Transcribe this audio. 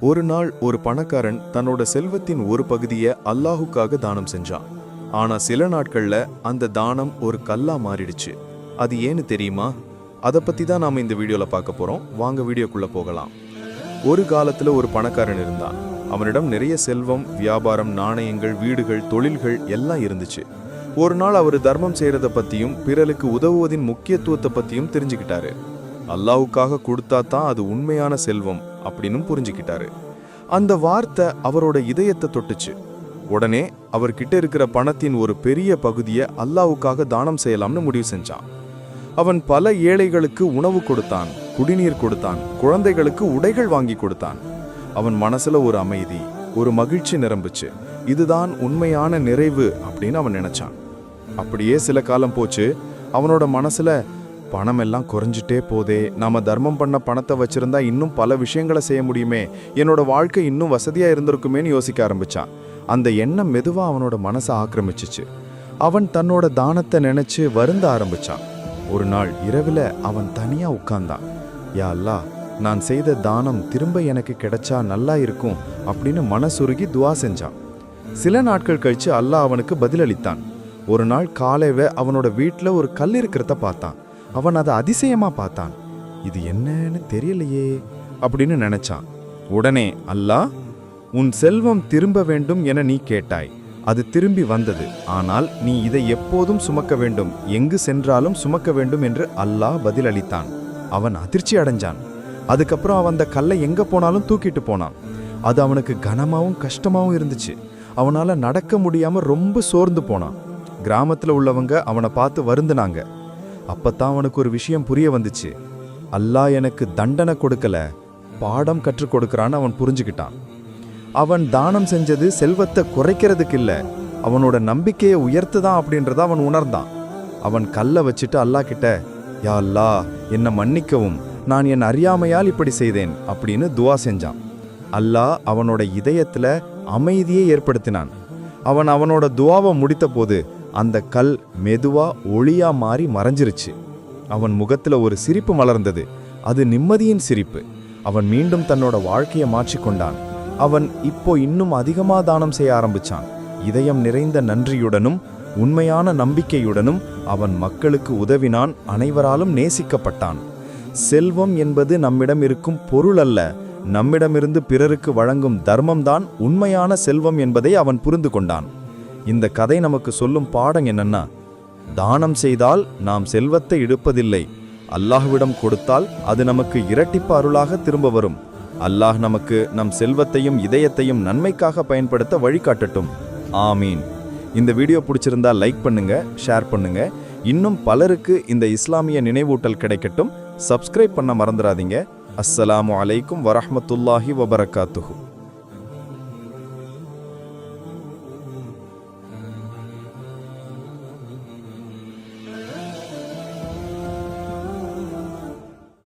ஒரு நாள் ஒரு பணக்காரன் தன்னோட செல்வத்தின் ஒரு பகுதியை அல்லாஹுக்காக தானம் செஞ்சான். ஆனா சில நாட்கள்ல அந்த தானம் ஒரு கல்லா மாறிடுச்சு. அது ஏன்னு தெரியுமா? அதை பத்தி தான் நாம இந்த வீடியோல பார்க்க போறோம். வாங்க வீடியோக்குள்ள போகலாம். ஒரு காலத்துல ஒரு பணக்காரன் இருந்தான். அவனிடம் நிறைய செல்வம் வியாபாரம் நாணயங்கள் வீடுகள் தொழில்கள் எல்லாம் இருந்துச்சு. ஒரு நாள் அவர் தர்மம் செய்யறத பத்தியும் பிறருக்கு உதவுவதின் முக்கியத்துவத்தை பத்தியும் தெரிஞ்சுக்கிட்டாரு. அல்லாவுக்காக கொடுத்தா தான் அது உண்மையான செல்வம் அப்படின்னு புரிஞ்சுக்கிட்டாரு. அந்த வார்த்தை அவரோட இதயத்தை தொட்டுச்சு. உடனே அவர்கிட்ட இருக்கிற பணத்தின் ஒரு பெரிய பகுதியை அல்லாவுக்காக தானம் செய்யலாம்னு முடிவு செஞ்சான். அவன் பல ஏழைகளுக்கு உணவு கொடுத்தான் குடிநீர் கொடுத்தான் குழந்தைகளுக்கு உடைகள் வாங்கி கொடுத்தான். அவன் மனசுல ஒரு அமைதி ஒரு மகிழ்ச்சி நிரம்புச்சு. இதுதான் உண்மையான நிறைவு அப்படின்னு அவன் நினைச்சான். அப்படியே சில காலம் போச்சு. அவனோட மனசுல பணம் எல்லாம் குறைஞ்சிட்டே போதே நாம தர்மம் பண்ண பணத்தை வச்சிருந்தா இன்னும் பல விஷயங்களை செய்ய முடியுமே என்னோட வாழ்க்கை இன்னும் வசதியா இருந்திருக்குமேன்னு யோசிக்க ஆரம்பிச்சான். அந்த எண்ணம் மெதுவா அவனோட மனசை ஆக்கிரமிச்சிச்சு. அவன் தன்னோட தானத்தை நினைச்சு வருந்த ஆரம்பிச்சான். ஒரு நாள் இரவில் அவன் தனியா உட்கார்ந்தான். யா அல்லாஹ் நான் செய்த தானம் திரும்ப எனக்கு கிடைச்சா நல்லா இருக்கும் அப்படின்னு மனசுருகி துவா செஞ்சான். சில நாட்கள் கழிச்சு அல்லாஹ் அவனுக்கு பதிலளித்தான். ஒரு நாள் காலைவ அவனோட வீட்டில் ஒரு கல் இருக்கிறத பார்த்தான். அவன் அதை அதிசயமா பார்த்தான். இது என்னன்னு தெரியலையே அப்படின்னு நினைச்சான். உடனே அல்லாஹ் உன் செல்வம் திரும்ப வேண்டும் என நீ கேட்டாய். அது திரும்பி வந்தது. ஆனால் நீ இதை எப்போதும் சுமக்க வேண்டும். எங்கு சென்றாலும் சுமக்க வேண்டும் என்று அல்லாஹ் பதிலளித்தான். அவன் அதிர்ச்சி அடைஞ்சான். அதுக்கப்புறம் அவன் அந்த கல்லை எங்க போனாலும் தூக்கிட்டு போனான். அது அவனுக்கு கனமாவும் கஷ்டமாவும் இருந்துச்சு. அவனால நடக்க முடியாம ரொம்ப சோர்ந்து போனான். கிராமத்துல உள்ளவங்க அவனை பார்த்து வருந்துனாங்க. அப்பத்தான் அவனுக்கு ஒரு விஷயம் புரிய வந்துச்சு. அல்லாஹ் எனக்கு தண்டனை கொடுக்கல பாடம் கற்றுக் கொடுக்கறான்னு அவன் புரிஞ்சுக்கிட்டான். அவன் தானம் செஞ்சது செல்வத்தை குறைக்கிறதுக்கு இல்லை அவனோட நம்பிக்கையை உயர்த்துதான் அப்படின்றத அவன் உணர்ந்தான். அவன் கல்லை வச்சுட்டு அல்லாஹ் கிட்ட யா அல்லா என்னை மன்னிக்கவும் நான் என் அறியாமையால் இப்படி செய்தேன் அப்படின்னு துவா செஞ்சான். அல்லாஹ் அவனோட இதயத்தில் அமைதியை ஏற்படுத்தினான். அவன் அவனோட துவாவை முடித்த போது அந்த கல் மெதுவா ஒளியா மாறி மறைஞ்சிருச்சு. அவன் முகத்துல ஒரு சிரிப்பு மலர்ந்தது. அது நிம்மதியின் சிரிப்பு. அவன் மீண்டும் தன்னோட வாழ்க்கையை மாற்றிக்கொண்டான் அவன் இப்போ இன்னும் அதிகமாக தானம் செய்ய ஆரம்பிச்சான். இதயம் நிறைந்த நன்றியுடனும் உண்மையான நம்பிக்கையுடனும் அவன் மக்களுக்கு உதவினான் அனைவராலும் நேசிக்கப்பட்டான். செல்வம் என்பது நம்மிடம் இருக்கும் பொருள் அல்ல. நம்மிடமிருந்து பிறருக்கு வழங்கும் தர்மம்தான் உண்மையான செல்வம் என்பதை அவன் புரிந்து கொண்டான். இந்த கதை நமக்கு சொல்லும் பாடம் என்னன்னா தானம் செய்தால் நாம் செல்வத்தை எடுப்பதில்லை அல்லாஹ்விடம் கொடுத்தால் அது நமக்கு இரட்டிப்பு அருளாக திரும்ப வரும். அல்லாஹ் நமக்கு நம் செல்வத்தையும் இதயத்தையும் நன்மைக்காக பயன்படுத்த வழிகாட்டட்டும். ஆமீன். இந்த வீடியோ பிடிச்சிருந்தா லைக் பண்ணுங்க ஷேர் பண்ணுங்க. இன்னும் பலருக்கு இந்த இஸ்லாமிய நினைவூட்டல் கிடைக்கட்டும். சப்ஸ்கிரைப் பண்ண மறந்துடாதீங்க. அஸ்ஸலாமு அலைக்கும் வரஹ்மத்துல்லாஹி வபரகாத்துஹூ.